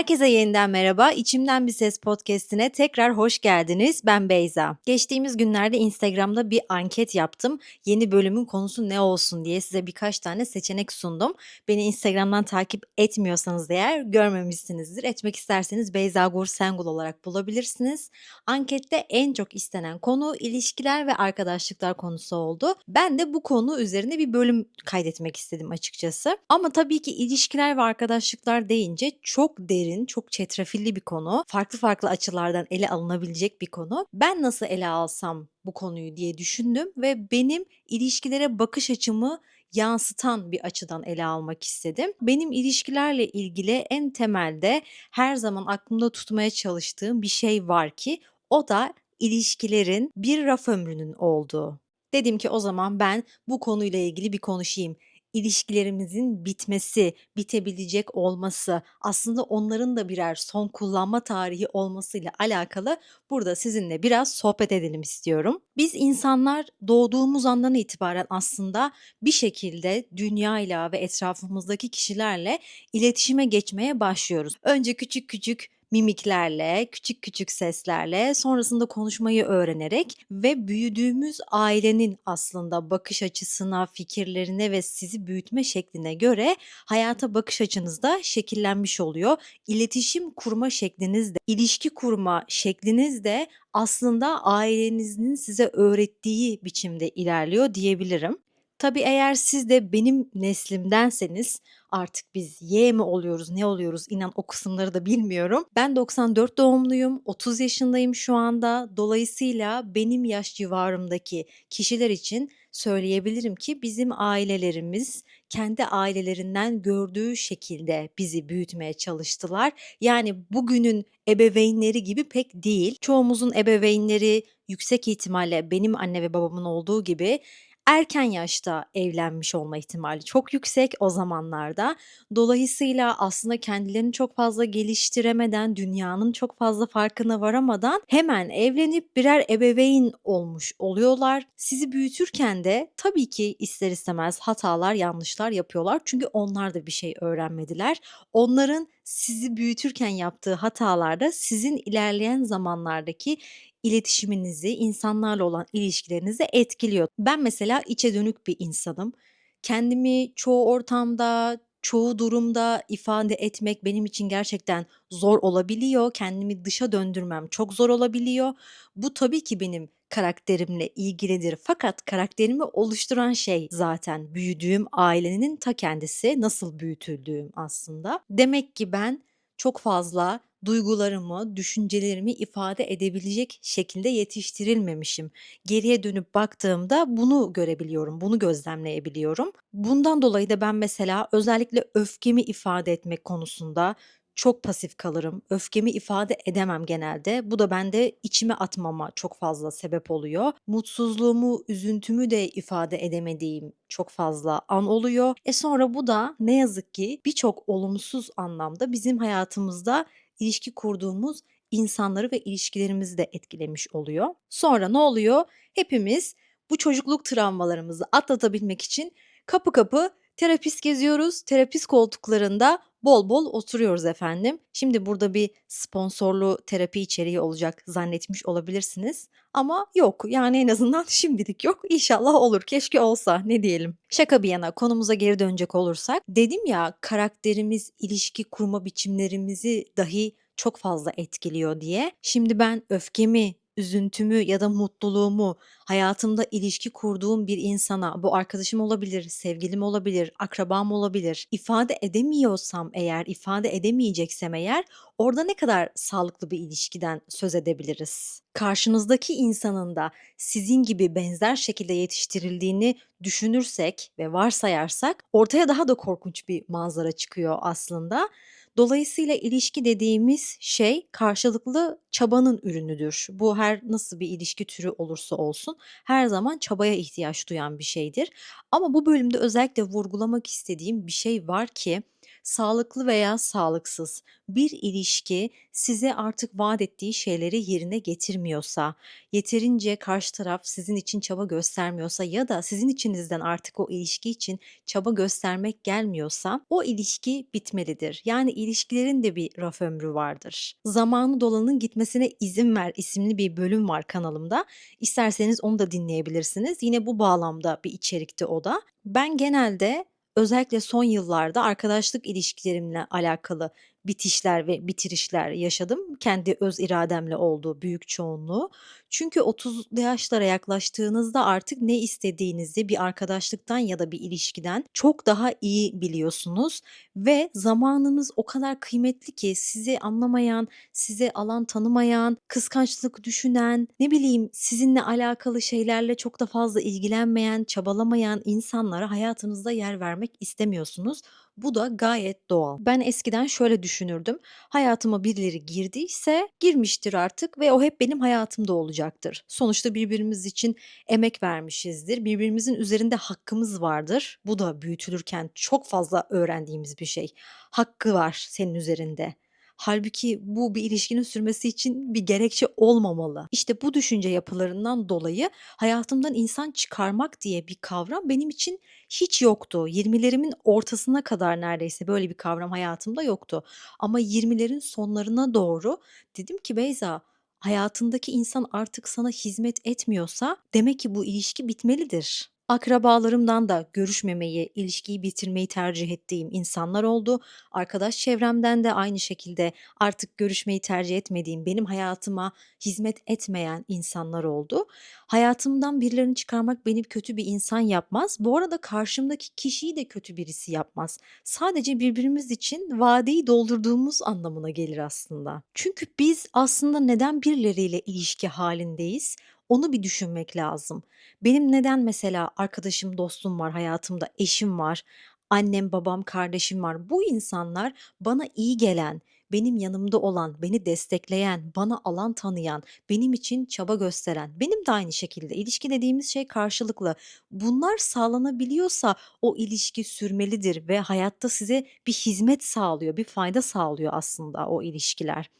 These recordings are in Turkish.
Herkese yeniden merhaba. İçimden Bir Ses podcast'ine tekrar hoş geldiniz. Ben Beyza. Geçtiğimiz günlerde Instagram'da bir anket yaptım. Yeni bölümün konusu ne olsun diye size birkaç tane seçenek sundum. Beni Instagram'dan takip etmiyorsanız eğer görmemişsinizdir. Etmek isterseniz Beyza Gur Sengul olarak bulabilirsiniz. Ankette en çok istenen konu ilişkiler ve arkadaşlıklar konusu oldu. Ben de bu konu üzerine bir bölüm kaydetmek istedim açıkçası. Ama tabii ki ilişkiler ve arkadaşlıklar deyince çok derin, çok çetrefilli bir konu. Farklı farklı açılardan ele alınabilecek bir konu. Ben nasıl ele alsam bu konuyu diye düşündüm ve benim ilişkilere bakış açımı yansıtan bir açıdan ele almak istedim. Benim ilişkilerle ilgili en temelde her zaman aklımda tutmaya çalıştığım bir şey var ki o da ilişkilerin bir raf ömrünün olduğu. Dedim ki o zaman ben bu konuyla ilgili bir konuşayım ilişkilerimizin bitmesi, bitebilecek olması, aslında onların da birer son kullanma tarihi olmasıyla alakalı burada sizinle biraz sohbet edelim istiyorum. Biz insanlar doğduğumuz andan itibaren aslında bir şekilde dünyayla ve etrafımızdaki kişilerle iletişime geçmeye başlıyoruz. Önce küçük küçük mimiklerle, küçük küçük seslerle, sonrasında konuşmayı öğrenerek ve büyüdüğümüz ailenin aslında bakış açısına, fikirlerine ve sizi büyütme şekline göre hayata bakış açınız da şekillenmiş oluyor. İletişim kurma şekliniz de, ilişki kurma şekliniz de aslında ailenizin size öğrettiği biçimde ilerliyor diyebilirim. Tabii eğer siz de benim neslimdenseniz artık biz Y mi oluyoruz, ne oluyoruz inan o kısımları da bilmiyorum. Ben 94 doğumluyum, 30 yaşındayım şu anda. Dolayısıyla benim yaş civarımdaki kişiler için söyleyebilirim ki bizim ailelerimiz kendi ailelerinden gördüğü şekilde bizi büyütmeye çalıştılar. Yani bugünün ebeveynleri gibi pek değil. Çoğumuzun ebeveynleri yüksek ihtimalle benim anne ve babamın olduğu gibi erken yaşta evlenmiş olma ihtimali çok yüksek o zamanlarda. Dolayısıyla aslında kendilerini çok fazla geliştiremeden, dünyanın çok fazla farkına varamadan hemen evlenip birer ebeveyn olmuş oluyorlar. Sizi büyütürken de tabii ki ister istemez hatalar, yanlışlar yapıyorlar. Çünkü onlar da bir şey öğrenmediler. Onların sizi büyütürken yaptığı hatalarda sizin ilerleyen zamanlardaki iletişiminizi, insanlarla olan ilişkilerinizi etkiliyor. Ben mesela içe dönük bir insanım. Kendimi çoğu ortamda, çoğu durumda ifade etmek benim için gerçekten zor olabiliyor. Kendimi dışa döndürmem çok zor olabiliyor. Bu tabii ki benim karakterimle ilgilidir. Fakat karakterimi oluşturan şey zaten büyüdüğüm ailenin ta kendisi, nasıl büyütüldüğüm aslında. Demek ki ben çok fazla duygularımı, düşüncelerimi ifade edebilecek şekilde yetiştirilmemişim. Geriye dönüp baktığımda bunu görebiliyorum, bunu gözlemleyebiliyorum. Bundan dolayı da ben mesela özellikle öfkemi ifade etmek konusunda çok pasif kalırım. Öfkemi ifade edemem genelde. Bu da bende içime atmama çok fazla sebep oluyor. Mutsuzluğumu, üzüntümü de ifade edemediğim çok fazla an oluyor. E sonra bu da ne yazık ki birçok olumsuz anlamda bizim hayatımızda ilişki kurduğumuz insanları ve ilişkilerimizi de etkilemiş oluyor. Sonra ne oluyor? Hepimiz bu çocukluk travmalarımızı atlatabilmek için kapı kapı terapist geziyoruz. Terapist koltuklarında bol bol oturuyoruz efendim. Şimdi burada bir sponsorlu terapi içeriği olacak zannetmiş olabilirsiniz. Ama yok yani en azından şimdilik yok. İnşallah olur. Keşke olsa ne diyelim. Şaka bir yana konumuza geri dönecek olursak dedim ya karakterimiz, ilişki kurma biçimlerimizi dahi çok fazla etkiliyor diye. Şimdi ben öfkemi, üzüntümü ya da mutluluğumu hayatımda ilişki kurduğum bir insana, bu arkadaşım olabilir, sevgilim olabilir, akrabam olabilir, ifade edemiyorsam eğer, ifade edemeyeceksem eğer orada ne kadar sağlıklı bir ilişkiden söz edebiliriz? Karşınızdaki insanın da sizin gibi benzer şekilde yetiştirildiğini düşünürsek ve varsayarsak ortaya daha da korkunç bir manzara çıkıyor aslında. Dolayısıyla ilişki dediğimiz şey karşılıklı çabanın ürünüdür. Bu her nasıl bir ilişki türü olursa olsun her zaman çabaya ihtiyaç duyan bir şeydir. Ama bu bölümde özellikle vurgulamak istediğim bir şey var ki Sağlıklı veya sağlıksız bir ilişki size artık vaat ettiği şeyleri yerine getirmiyorsa, yeterince karşı taraf sizin için çaba göstermiyorsa ya da sizin içinizden artık o ilişki için çaba göstermek gelmiyorsa o ilişki bitmelidir. Yani ilişkilerin de bir raf ömrü vardır. Zamanı dolanın gitmesine izin ver isimli bir bölüm var kanalımda. İsterseniz onu da dinleyebilirsiniz. Yine bu bağlamda bir içerikti o da. Ben genelde özellikle son yıllarda arkadaşlık ilişkilerimle alakalı bitişler ve bitirişler yaşadım. Kendi öz irademle olduğu büyük çoğunluğu. Çünkü 30'lu yaşlara yaklaştığınızda artık ne istediğinizi bir arkadaşlıktan ya da bir ilişkiden çok daha iyi biliyorsunuz ve zamanınız o kadar kıymetli ki sizi anlamayan, size alan tanımayan, kıskançlık düşünen, ne bileyim sizinle alakalı şeylerle çok da fazla ilgilenmeyen, çabalamayan insanlara hayatınızda yer vermek istemiyorsunuz. Bu da gayet doğal. Ben eskiden şöyle düşünürdüm. Hayatıma birileri girdiyse girmiştir artık ve o hep benim hayatımda olacaktır. Sonuçta birbirimiz için emek vermişizdir. Birbirimizin üzerinde hakkımız vardır. Bu da büyütülürken çok fazla öğrendiğimiz bir şey. Hakkı var senin üzerinde. Halbuki bu bir ilişkinin sürmesi için bir gerekçe olmamalı. İşte bu düşünce yapılarından dolayı hayatımdan insan çıkarmak diye bir kavram benim için hiç yoktu. 20'lerimin ortasına kadar neredeyse böyle bir kavram hayatımda yoktu. Ama 20'lerin sonlarına doğru dedim ki Beyza hayatındaki insan artık sana hizmet etmiyorsa demek ki bu ilişki bitmelidir. Akrabalarımdan da görüşmemeyi, ilişkiyi bitirmeyi tercih ettiğim insanlar oldu. Arkadaş çevremden de aynı şekilde artık görüşmeyi tercih etmediğim, benim hayatıma hizmet etmeyen insanlar oldu. Hayatımdan birilerini çıkarmak beni kötü bir insan yapmaz. Bu arada karşımdaki kişiyi de kötü birisi yapmaz. Sadece birbirimiz için vadeyi doldurduğumuz anlamına gelir aslında. Çünkü biz aslında neden birileriyle ilişki halindeyiz? Onu bir düşünmek lazım. Benim neden mesela arkadaşım, dostum var hayatımda, eşim var, annem, babam, kardeşim var. Bu insanlar bana iyi gelen, benim yanımda olan, beni destekleyen, bana alan tanıyan, benim için çaba gösteren. Benim de aynı şekilde ilişki dediğimiz şey karşılıklı. Bunlar sağlanabiliyorsa o ilişki sürmelidir ve hayatta size bir hizmet sağlıyor, bir fayda sağlıyor aslında o ilişkiler.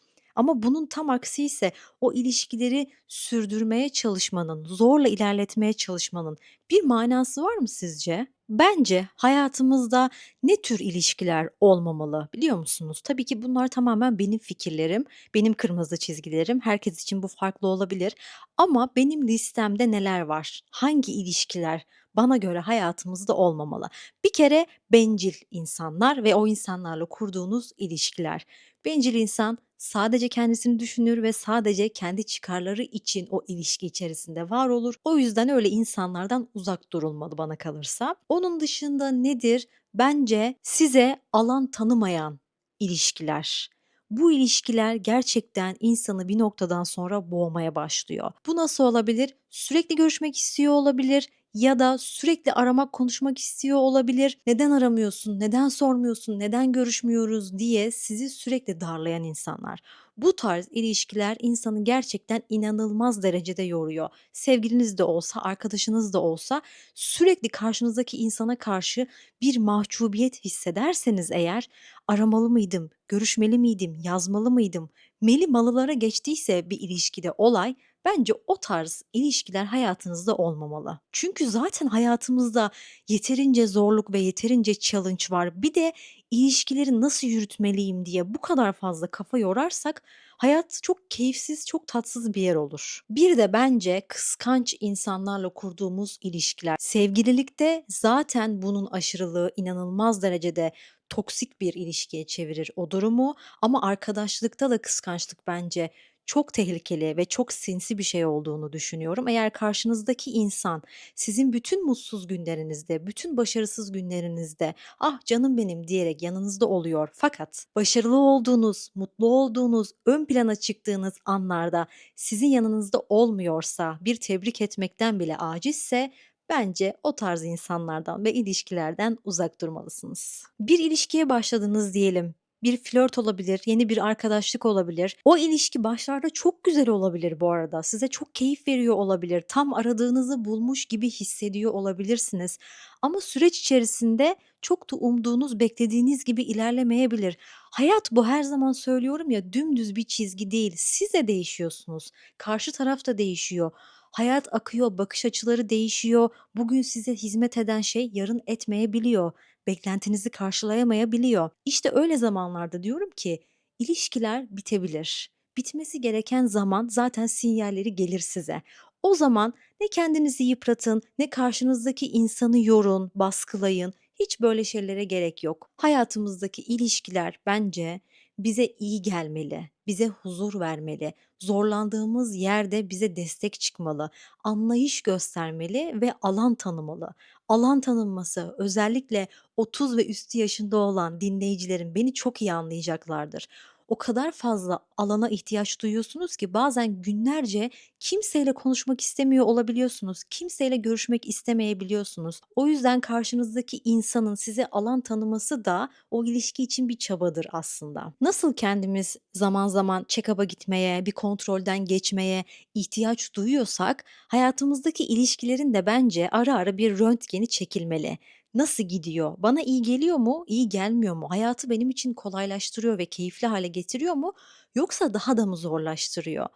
Ama bunun tam aksi ise o ilişkileri sürdürmeye çalışmanın, zorla ilerletmeye çalışmanın bir manası var mı sizce? Bence hayatımızda ne tür ilişkiler olmamalı biliyor musunuz? Tabii ki bunlar tamamen benim fikirlerim, benim kırmızı çizgilerim. Herkes için bu farklı olabilir. Ama benim listemde neler var? Hangi ilişkiler bana göre hayatımızda olmamalı? Bir kere bencil insanlar ve o insanlarla kurduğunuz ilişkiler. Bencil insan sadece kendisini düşünür ve sadece kendi çıkarları için o ilişki içerisinde var olur. O yüzden öyle insanlardan uzak durulmalı bana kalırsa. Onun dışında nedir? Bence size alan tanımayan ilişkiler. Bu ilişkiler gerçekten insanı bir noktadan sonra boğmaya başlıyor. Bu nasıl olabilir? Sürekli görüşmek istiyor olabilir ya da sürekli aramak, konuşmak istiyor olabilir. Neden aramıyorsun, neden sormuyorsun, neden görüşmüyoruz diye sizi sürekli darlayan insanlar. Bu tarz ilişkiler insanı gerçekten inanılmaz derecede yoruyor. Sevgiliniz de olsa, arkadaşınız da olsa sürekli karşınızdaki insana karşı bir mahcubiyet hissederseniz eğer aramalı mıydım, görüşmeli miydim, yazmalı mıydım, meli malılara geçtiyse bir ilişkide olay Bence o tarz ilişkiler hayatınızda olmamalı. Çünkü zaten hayatımızda yeterince zorluk ve yeterince challenge var. Bir de ilişkileri nasıl yürütmeliyim diye bu kadar fazla kafa yorarsak hayat çok keyifsiz, çok tatsız bir yer olur. Bir de bence kıskanç insanlarla kurduğumuz ilişkiler. Sevgililikte zaten bunun aşırılığı inanılmaz derecede toksik bir ilişkiye çevirir o durumu ama arkadaşlıkta da kıskançlık bence çok tehlikeli ve çok sinsi bir şey olduğunu düşünüyorum. Eğer karşınızdaki insan sizin bütün mutsuz günlerinizde, bütün başarısız günlerinizde "Ah canım benim." diyerek yanınızda oluyor fakat başarılı olduğunuz, mutlu olduğunuz, ön plana çıktığınız anlarda sizin yanınızda olmuyorsa, bir tebrik etmekten bile acizse bence o tarz insanlardan ve ilişkilerden uzak durmalısınız. Bir ilişkiye başladınız diyelim Bir flört olabilir, yeni bir arkadaşlık olabilir. O ilişki başlarda çok güzel olabilir bu arada. Size çok keyif veriyor olabilir. Tam aradığınızı bulmuş gibi hissediyor olabilirsiniz. Ama süreç içerisinde çok da umduğunuz, beklediğiniz gibi ilerlemeyebilir. Hayat bu her zaman söylüyorum ya dümdüz bir çizgi değil. Siz de değişiyorsunuz. Karşı taraf da değişiyor. Hayat akıyor, bakış açıları değişiyor. Bugün size hizmet eden şey yarın etmeyebiliyor. Beklentinizi karşılayamayabiliyor. İşte öyle zamanlarda diyorum ki ilişkiler bitebilir. Bitmesi gereken zaman zaten sinyalleri gelir size. O zaman ne kendinizi yıpratın, ne karşınızdaki insanı yorun, baskılayın. Hiç böyle şeylere gerek yok. Hayatımızdaki ilişkiler bence bize iyi gelmeli, bize huzur vermeli, zorlandığımız yerde bize destek çıkmalı, anlayış göstermeli ve alan tanımalı. Alan tanınması özellikle 30 ve üstü yaşında olan dinleyicilerim beni çok iyi anlayacaklardır. O kadar fazla alana ihtiyaç duyuyorsunuz ki bazen günlerce kimseyle konuşmak istemiyor olabiliyorsunuz. Kimseyle görüşmek istemeyebiliyorsunuz. O yüzden karşınızdaki insanın size alan tanıması da o ilişki için bir çabadır aslında. Nasıl kendimiz zaman zaman check-up'a gitmeye, bir kontrolden geçmeye ihtiyaç duyuyorsak, hayatımızdaki ilişkilerin de bence ara ara bir röntgeni çekilmeli. Nasıl gidiyor? Bana iyi geliyor mu? İyi gelmiyor mu? Hayatı benim için kolaylaştırıyor ve keyifli hale getiriyor mu? Yoksa daha da mı zorlaştırıyor?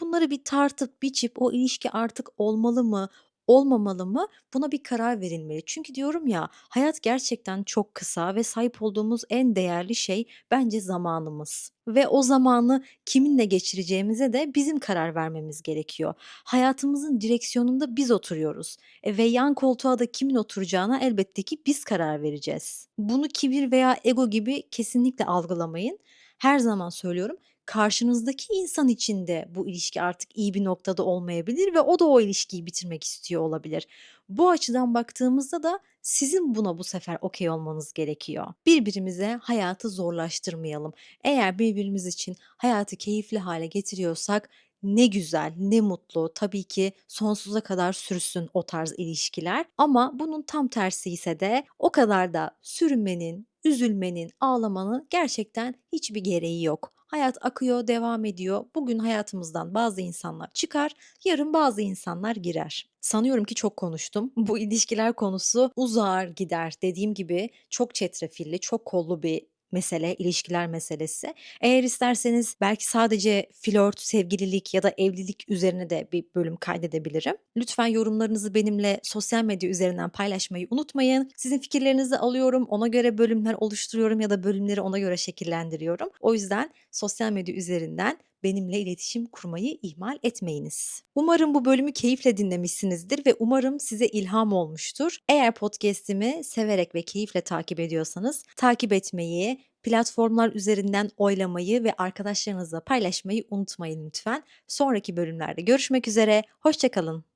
Bunları bir tartıp biçip o ilişki artık olmalı mı, olmamalı mı? Buna bir karar verilmeli. Çünkü diyorum ya, hayat gerçekten çok kısa ve sahip olduğumuz en değerli şey bence zamanımız. Ve o zamanı kiminle geçireceğimize de bizim karar vermemiz gerekiyor. Hayatımızın direksiyonunda biz oturuyoruz. E, ve yan koltuğa da kimin oturacağına elbette ki biz karar vereceğiz. Bunu kibir veya ego gibi kesinlikle algılamayın. Her zaman söylüyorum, karşınızdaki insan için de bu ilişki artık iyi bir noktada olmayabilir ve o da o ilişkiyi bitirmek istiyor olabilir. Bu açıdan baktığımızda da sizin buna bu sefer okey olmanız gerekiyor. Birbirimize hayatı zorlaştırmayalım. Eğer birbirimiz için hayatı keyifli hale getiriyorsak ne güzel, ne mutlu. Tabii ki sonsuza kadar sürsün o tarz ilişkiler ama bunun tam tersi ise de o kadar da sürünmenin, üzülmenin, ağlamanın gerçekten hiçbir gereği yok. Hayat akıyor, devam ediyor. Bugün hayatımızdan bazı insanlar çıkar, yarın bazı insanlar girer. Sanıyorum ki çok konuştum. Bu ilişkiler konusu uzar gider. Dediğim gibi çok çetrefilli, çok kollu bir mesele, ilişkiler meselesi. Eğer isterseniz belki sadece flört, sevgililik ya da evlilik üzerine de bir bölüm kaydedebilirim. Lütfen yorumlarınızı benimle sosyal medya üzerinden paylaşmayı unutmayın. Sizin fikirlerinizi alıyorum, ona göre bölümler oluşturuyorum ya da bölümleri ona göre şekillendiriyorum. O yüzden sosyal medya üzerinden benimle iletişim kurmayı ihmal etmeyiniz. Umarım bu bölümü keyifle dinlemişsinizdir ve umarım size ilham olmuştur. Eğer podcast'imi severek ve keyifle takip ediyorsanız takip etmeyi, platformlar üzerinden oylamayı ve arkadaşlarınızla paylaşmayı unutmayın lütfen. Sonraki bölümlerde görüşmek üzere, hoşçakalın.